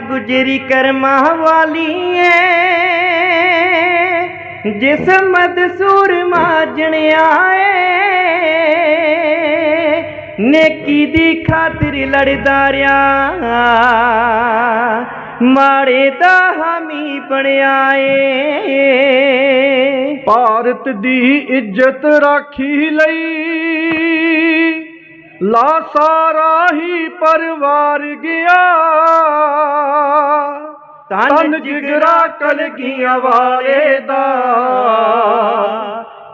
ਗੁਜਰੀ ਕਰਮਾਂ ਵਾਲੀ ਏ ਜਿਸ ਮਦਸੂਰ ਮਾਜਣਿਆ ਏ ਨੇਕੀ ਦੀ ਖਾਤਰ ਲੜਦਾ ਰਿਆ, ਮਾੜੇ ਦਾ ਹਾਮੀ ਬਣਿਆ ਏ ਭਾਰਤ ਦੀ ਇੱਜ਼ਤ ਰਾਖੀ ਲਈ ਲਾ ਸਾਰਾ ਹੀ ਪਰਿਵਾਰ ਗਿਆ। ਤਨ ਜਿਗਰਾ ਕਲਗੀਆਂ ਵਾਲੇ ਦਾ।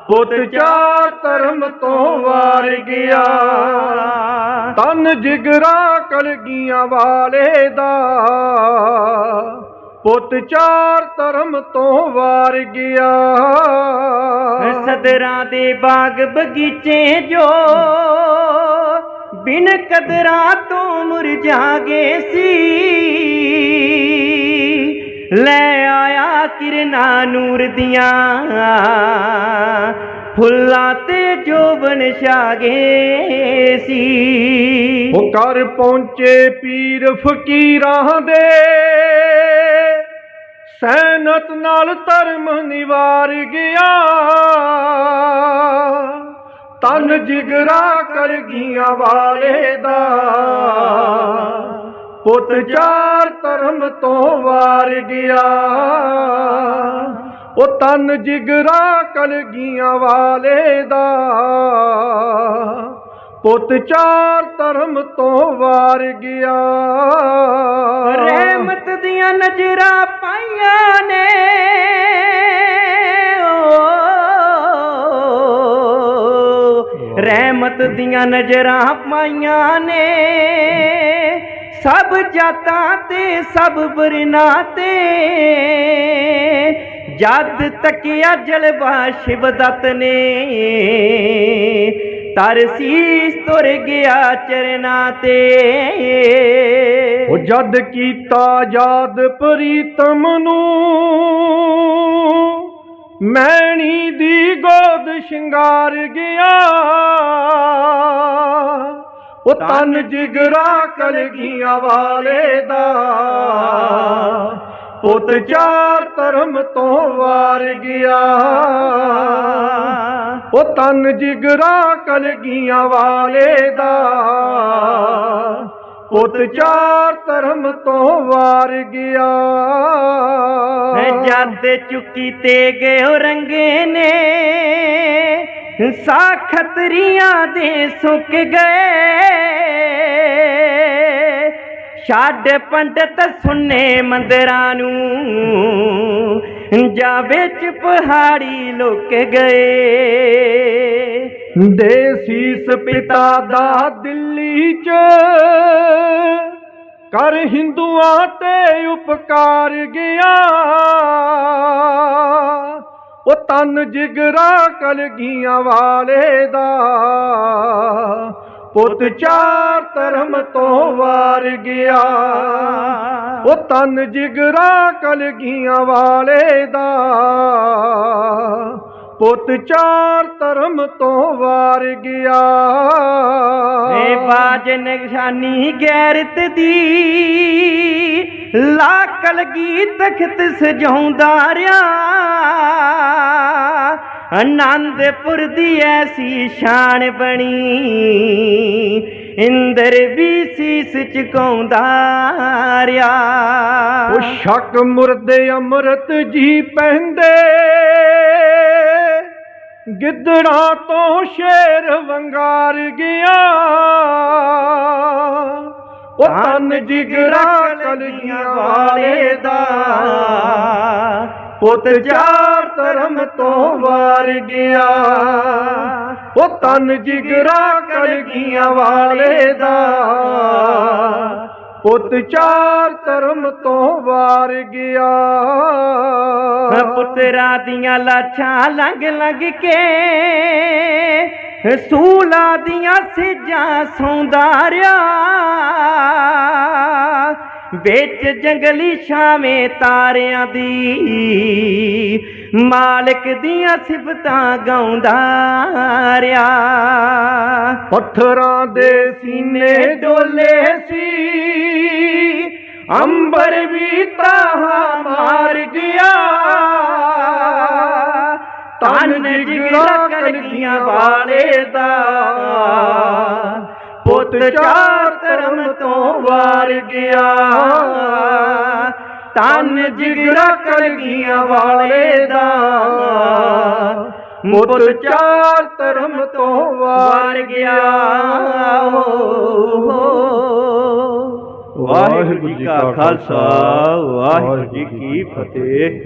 ਪੁੱਤ ਚਾਰ ਧਰਮ ਤੋਂ ਵਾਰ ਗਿਆ। ਤਨ ਜਿਗਰਾ ਕਲਗੀਆਂ ਵਾਲੇ ਦਾ। ਪੁੱਤ ਚਾਰ ਧਰਮ ਤੋਂ ਵਾਰ ਗਿਆ। ਸਦਰਾਂ ਦੇ ਬਾਗ ਬਗੀਚੇ ਜੋ ਬਿਨ ਕਦਰਾਂ ਤੋਂ ਮੁਰਝਾ ਗਏ ਸੀ। ਲੈ ਆਇਆ ਕਿਰਨਾ ਨੂਰ ਦੀਆਂ ਫੁੱਲਾਂ ਤੇ ਜੋਬਨ ਛਾ ਗਏ ਸੀ। ਉਹ ਘਰ ਪਹੁੰਚੇ ਪੀਰ ਫਕੀਰਾਂ ਦੇ। ਸੈਨਤ ਨਾਲ ਧਰਮ ਨਿਵਾਰ ਗਿਆ। ਤਨ ਜਿਗਰਾ ਕਰ ਗੀਆਂ ਵਾਲੇ ਦਾ। ਪੁੱਤ ਚਾਰ ਧਰਮ ਤੋਂ ਵਾਰ ਗਿਆ। ਉਹ ਤਨ ਜਿਗਰਾ ਕਲਗੀਆਂ ਵਾਲੇ ਦਾ। ਪੁੱਤ ਚਾਰ ਧਰਮ ਤੋਂ ਵਾਰ ਗਿਆ। ਰਹਿਮਤ ਦੀਆਂ ਨਜ਼ਰਾਂ ਪਾਈਆਂ ਨੇ। ਰਹਿਮਤ ਦੀਆਂ ਨਜ਼ਰਾਂ ਪਾਈਆਂ ਨੇ। ਸਭ ਜਾਤਾਂ ਤੇ, ਸਭ ਬਰਨਾ ਤੇ। ਜਦ ਤੱਕਿਆ ਜਲਵਾ ਸ਼ਿਵ ਸ਼ਿਵਦਤ ਨੇ, ਤਰਸੀਸ ਤੁਰ ਗਿਆ ਚਰਨਾ ਤੇ। ਉਹ ਜਦ ਕੀਤਾ ਯਾਦ ਪ੍ਰੀਤਮ ਨੂੰ ਮੈਣੀ ਦੀ ਗੋਦ ਸ਼ਿੰਗਾਰ ਗਿਆ ਉਹ ਤਨ ਜਿਗਰਾ ਕਲਗੀਆਂ ਵਾਲੇ ਦਾ ਪੁੱਤ ਚਾਰ ਧਰਮ ਤੋਂ ਵਾਰ ਗਿਆ ਉਹ ਤਨ ਜਿਗਰਾ ਕਲਗੀਆਂ ਵਾਲੇ ਦਾ ਪੁੱਤ ਚਾਰ ਧਰਮ ਤੋਂ ਵਾਰ ਗਿਆ ਜਦ ਚੁੱਕੀ ਤੇ ਗਏ ਰੰਗੇ ਨੇ, ਸਾਖਤਰੀਆਂ ਦੇ ਸੁੱਕ ਗਏ। ਛੱਡ ਪੰਡਤ ਸੁਨੇ ਮੰਦਰਾਂ ਨੂੰ, ਜਾ ਵਿੱਚ ਪਹਾੜੀ ਲੁਕ ਗਏ। ਦੇਸੀਸ ਪਿਤਾ ਦਾ ਦਿੱਲੀ ਚ ਕਰ ਹਿੰਦੂਆਂ ਤੇ ਉਪਕਾਰ ਗਿਆ। ਉਹ ਤਨ ਜਿਗਰਾ ਕਲਗੀਆਂ ਵਾਲੇ ਦਾ, ਪੁੱਤ ਚਾਰ ਧਰਮ ਤੋਂ ਵਾਰ ਗਿਆ। ਉਹ ਤਨ ਜਿਗਰਾ ਕਲਗੀਆਂ ਵਾਲੇ ਦਾ, ਪੁੱਤ ਚਾਰ ਧਰਮ ਤੋਂ ਵਾਰ ਗਿਆ। ਏ ਬਾਜ ਨਿਸ਼ਾਨੀ ਗੈਰਤ ਦੀ ਲਾ ਕਲਗੀ ਤਖਤ ਸਜਾਉਂਦਾ ਰਿਆ। ਆਨੰਦਪੁਰ ਦੀ ਐਸੀ ਸ਼ਾਨ ਬਣੀ, ਇੰਦਰ ਵੀ ਸੀਸ ਝੁਕਾਉਂਦਾ ਰਿਆ। ਉਹ ਸ਼ੱਕ ਮੁਰਦੇ ਅੰਮ੍ਰਿਤ ਜੀ ਪੈਂਦੇ, ਗਿੱਦੜਾਂ ਤੋਂ ਸ਼ੇਰ ਵੰਗਾਰ ਗਿਆ। ਉਹ ਤਨ ਜਿਗਰਾ ਕਲਗੀਆਂ ਵਾਲੇ ਦਾ। ਪੁੱਤ ਚਾਰ ਧਰਮ ਤੋਂ ਵਾਰ ਗਿਆ। ਉਹ ਤਨ ਜਿਗਰਾ ਕਲਗੀਆਂ ਵਾਲੇ ਦਾ। ਪੁੱਤ ਚਾਰ ਧਰਮ ਤੋਂ ਵਾਰ ਗਿਆ। ਪੁੱਤਰਾ ਦੀਆਂ ਲਾਛਾਂ ਲੰਗ ਲੰਘ ਕੇ, ਸੂਲਾ ਦੀਆਂ ਸਿਜਾਂ ਸੌਂਦਾ ਰਿਆ ਵਿੱਚ ਜੰਗਲੀ ਛਾਵੇਂ ਤਾਰਿਆਂ ਦੀ। ਮਾਲਕ ਦੀਆਂ ਸਿਫਤਾਂ ਗਾਉਂਦਾ ਰਿਆ ਪੱਥਰਾਂ ਦੇ ਸੀਨੇ ਡੋਲੇ ਸੀ। ਅੰਬਰ ਵੀ ਤਾਹਾ ਮਾਰ ਗਿਆ। ਤਨ ਜਿਗਰਾ ਕਲਗੀਆਂ ਵਾਲੇ ਦਾ। ਪੁੱਤ ਚਾਰ ਧਰਮ ਤੋਂ ਵਾਰ ਗਿਆ। ਤਨ ਜਿਗਰਾ ਕਲਗੀਆਂ ਵਾਲੇ ਦਾ। ਮੁੱਤ ਚਾਰ ਧਰਮ ਤੋਂ ਵਾਰ ਗਿਆ। ਵਾਹਿਗੁਰੂ ਜੀ ਕਾ ਖਾਲਸਾ, ਵਾਹਿਗੁਰੂ ਜੀ ਕੀ ਫਤਿਹ।